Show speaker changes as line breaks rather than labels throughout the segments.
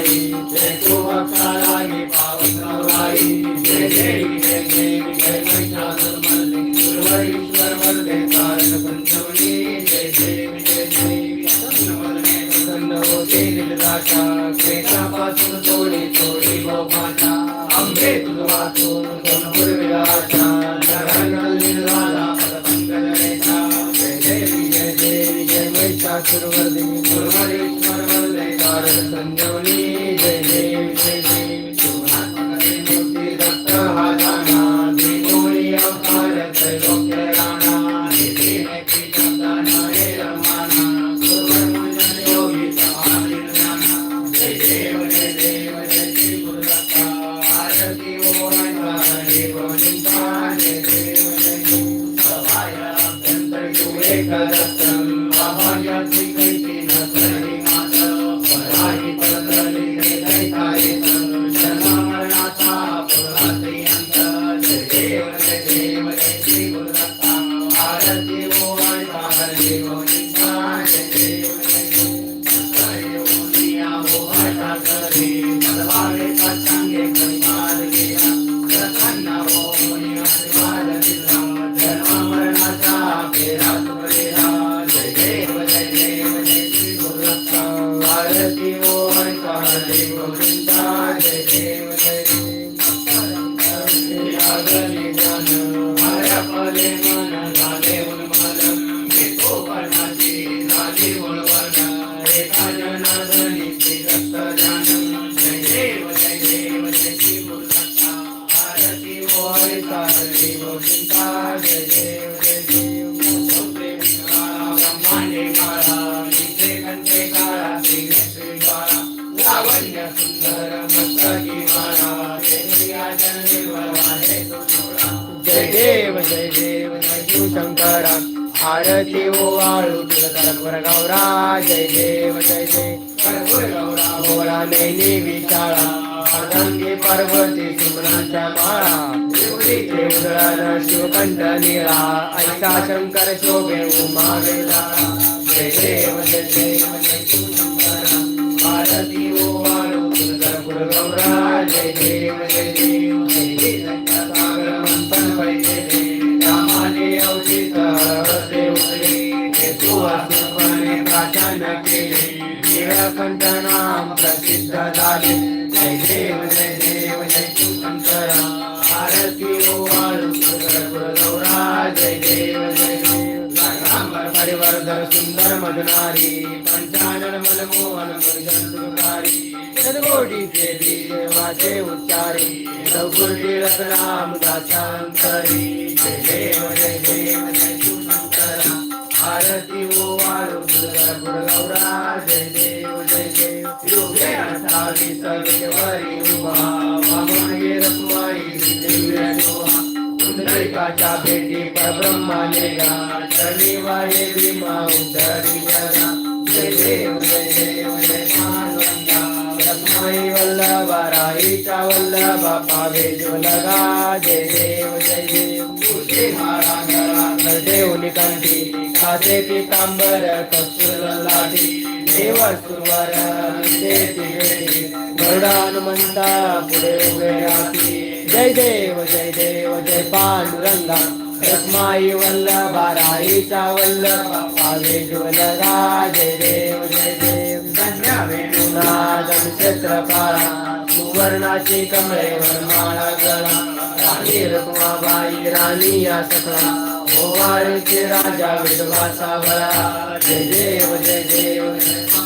आई जय तू भक्तालाई पावनाई जय देवी जय देवी जय महिषासुरमर्दिनी गुरुवरीश्वर वरदे तारक पंचवली जय देवी जय देवी प्रसन्नवदने प्रसन्न होते दिलदाशा क्लेशापासून थोडी थोडी गोपाशा अंबे तुझ वाचून सोनपूर विलासा जगन निर्वाला पदपंकजनेता जय देवी जय देवी जय महिषासुरमर्दिनी गुरुवरीश्वर आरती ओ आळू कर्पूर गौरा जय देव जय जय कर्पूर गौरा भोळा नेनी विचाळा अर्धांगी पार्वती सुमनाच्या माळा देवडीचे उदळण शिवकंठ निळा ऐसा शंकर शोभे उमा वेला जय देव जय देव जय సుందర మధునారి పంచానరమల మోహన మురిదంతుకారి చదువుడి దేవి దేవాచే ఉచ్చారి రఘుడి రతనామ దాచాంతరి జయ దేవ జయ पुंडलिकाच्या भेटी परब्रह्माने गा शनिवारी भीमा उद्धरी जगा जय देव जय देव जय मानवंदा रत्नाई वल्लभा राईचा वल्लभा पावे जो लगा. जय देव जय देव तुझे महाराजा. देव निकंठी खाते पितांबर कस्तुर लाठी. देव सुरवर देती वेळी गरुडा पुढे उभे राहती जय देव जय देव जय पांडुरंगा. रत्माई वल्लभा राईचा वल्लभा. पावे जय देव जय देव. धन्या वेणुनाद क्षेत्रपाळा सुवर्णाची कमळे वरमाळा गळा. राणी रखुमाबाई राणी या सकळा ओवाळीचे राजा विधवा भळा जय देव जय देव. जय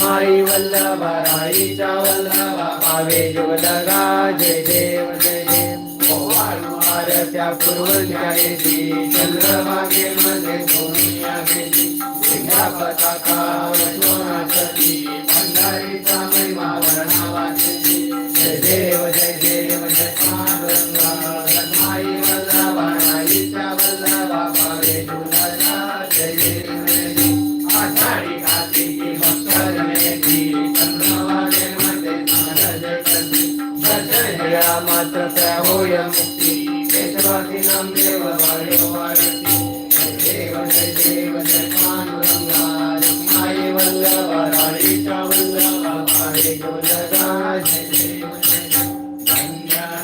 माई वल्लभा राईचा वल्लभा पावे ज्वलगा जय देव जय देव। ओवाळवार त्या पूर्वच्या येती चंद्रभागे मध्ये सोनिया घेती सिंगा पताका सोनाची भंडारीचा महिमा वर्णावाची जय देव जय देव जय पांडुरंगा रखमाई वल्लभा राईचा वल्लभा पावे ज्वलगा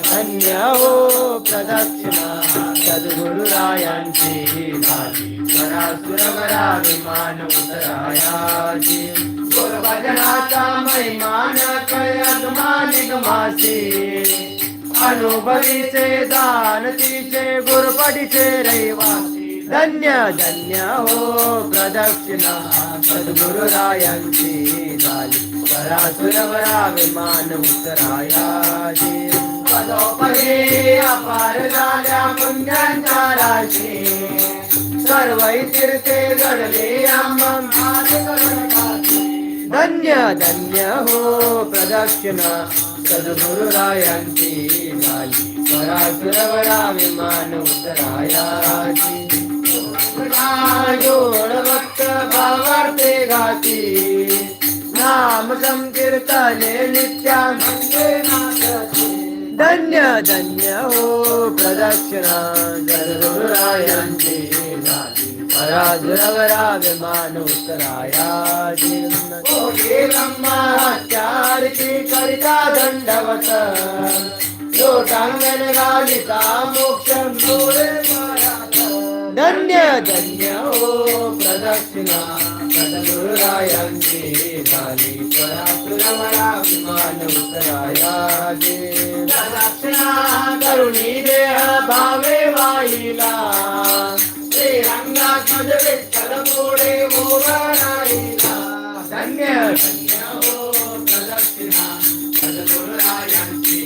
धन्य
हो प्रदक्षिणा सद्गुरुरायांची झाली परासुरवरा विमान उतरायाची गुरुभजनाचा महिमान कळत मानिक मासी अनुभवीचे दानतीचे गुरुपडीचे रहिवासी. धन्य धन्य हो प्रदक्षिणा. सद्गुरुरायांची झाली. परासुरवरा विमान उतरायाची पदोपरी अपार झाल्या पुण्यांच्या राशी. सर्व तीर्थे घडले धन्य धन्य हो प्रदक्षिणा. सद्गुरुरायांची झाली परासुरवरा विमान उतरायाची जोड भक्त भावार्थे घाती नाम संकीर्तने नित्यानंदे धन्य धन्य हो प्रदक्षिणा जगुरायांची झाली पराजुरवरा विमान उतरायाची कोटी करिता दंडवत लोटांगण घालिता मोक्ष धन्य धन्य। हो प्रदक्षिणा सद्गुरुरायांची झाली प्रदक्षिणा करुणी देह भावे वाईला श्रीरंगात धन्य धन्य हो प्रदक्षिणा सद्गुरुरायांची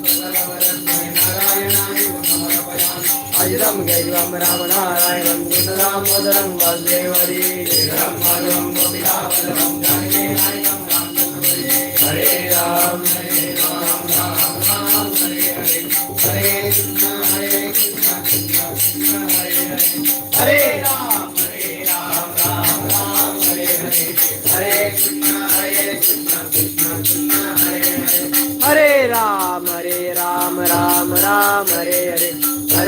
समर्पयामि अजितं गैवं राम नारायणं दामोदरं वासुदेवरी राम माधवं गोपिकावल्लभं जानकी नायकं राम हरे राम हरे राम राम राम हरे हरे हरे कृष्ण हरे कृष्ण कृष्ण कृष्ण हरे हरे हरे राम हरे राम राम राम हरे हरे हरे कृष्ण हरे कृष्ण कृष्ण कृष्ण हरे हरे हरे राम हरे राम राम राम हरे हरे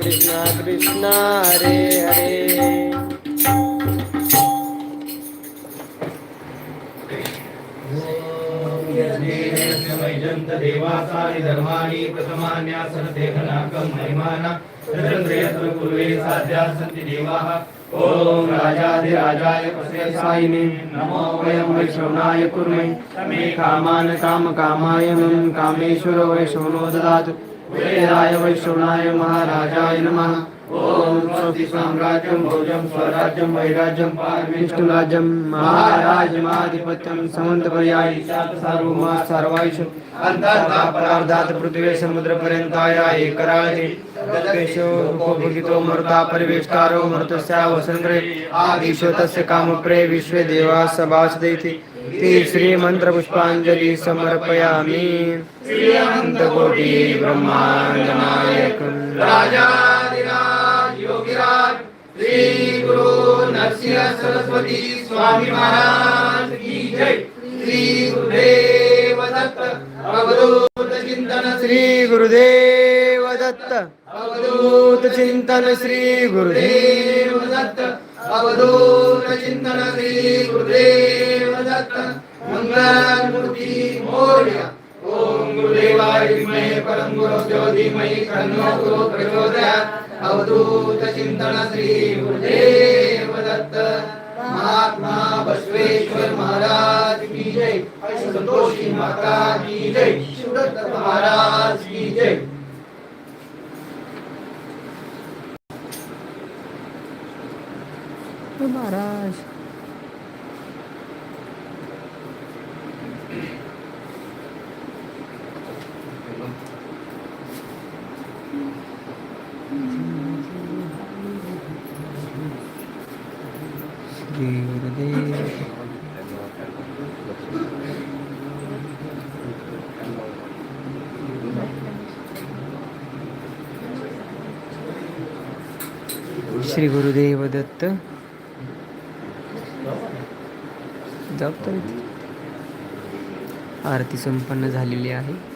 कृष्ण कृष्ण कृष्ण हरे हरे.
वैजंत देवासानि धर्माणि प्रथमान्यासनदेहनाकं महिमाना तदन्द्रियत्र पूर्वे सन्ति देवाः ॐ राजाधिराजाय प्रसेसायिने नमो वयं वैष्णवनाय कुर्मे तमे कामान् कामकामाय मम कामेश्वर वैष्णवनो ददातु। वेदाय वैष्णवनाय महाराजाय नमः। ॐ स्वस्ति साम्राज्यं भोजं स्वराज्यं वैराज्यं पारमेष्टुराज्यं महाराजमाधिपत्यं समन्तपर्यायि सार्वमा सर्वायुष। परार्धात् पृथ्वी समुद्रपर्यन्ताय एकराजे। तत्केशो उपभोगितो मरुता परिवेष्टारो मृतस्यावसङ्ग्रे आदिशो तस्य कामप्रे विश्वे देवा सभासदेति। ते श्रीमन्त्रपुष्पाञ्जलि समर्पयामि श्रीअनन्तकोटि ब्रह्माण्डनायक। राजाधिराज योगिराज श्री गुरु नरसिंह सरस्वती स्वामी महाराज की जय। श्री गुरुदेव दत्त अवधूत चिंतन श्री गुरुदेव दत्त। अवधूत चिंतन श्री गुरुदेव दत्त अवधूत चिंतन श्री गुरुदेव दत्त। मंगल मूर्ती मोर्या गुरुदेवाय विद्महे परम गुरुभ्यो धीमहि तन्नो गुरु प्रचोदयात्। अवधूत चिंतन श्री गुरुदेव दत्त महात्मा बसवेश्वर महाराज की जय। संतोषी माता की जय। शिवदत्त महाराज की जय।
महाराज श्री गुरुदेव श्री गुरुदेव दत्त. जबाबदारी आरती संपन्न झालेली आहे.